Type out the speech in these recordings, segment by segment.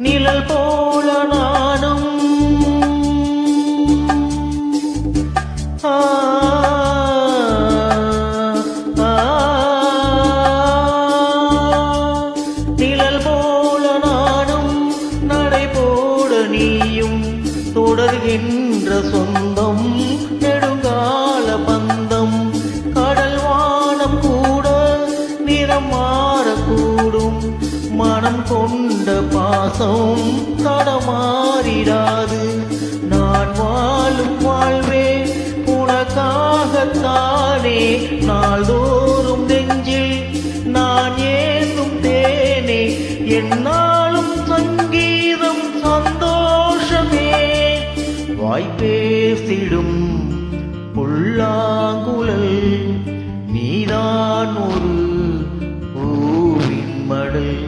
நிழல் போல நானும். நிழல் போல நானும் நடை போட நீயும் தொடர்கின்ற சொந்தம் நெடுங்கால பந்தம். மனம் கொண்ட பாசம் தடமாறிடாது. நான் வாழும் வாழ்வே உனக்காகத்தானே. நாள்தோறும் நெஞ்சில் நான் ஏந்தும் தேனே. என்னாலும் சங்கீதம் சந்தோஷமே. வாய்ப்பேசிடும் புல்லாங்குழல் நீதான் ஒரு பூவின் மடல்.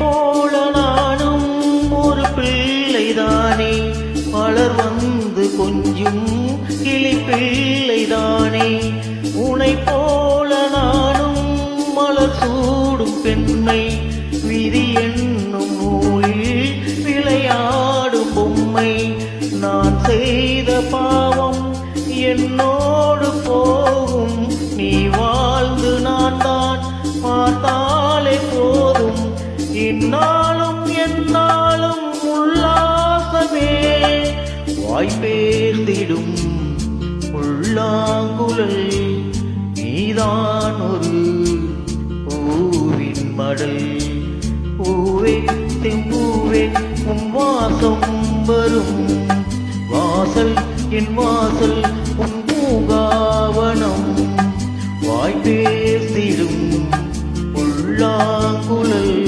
போல நானும் ஒரு பிள்ளைதானே. பலர் வந்து கொஞ்சம் கிளி பிள்ளைதானே. உனை போல நானும் மலர் சூடும் பெண்மை விதி என்னும் நூலில் விளையாடும் பொம்மை. நான் செய்த பாவம் என்னோடு போகும். வாய்ப்பேர்ந்திடும் உள்ளாங்குழல் நீதான் ஒரு பூவின் மடல். பூவே தெம்பூவே உன் வாசம் வரும். வாசல் என் வாசல் உன் பூங்காவனம் வாய்ப்பேசிடும் உள்ளாங்குழல்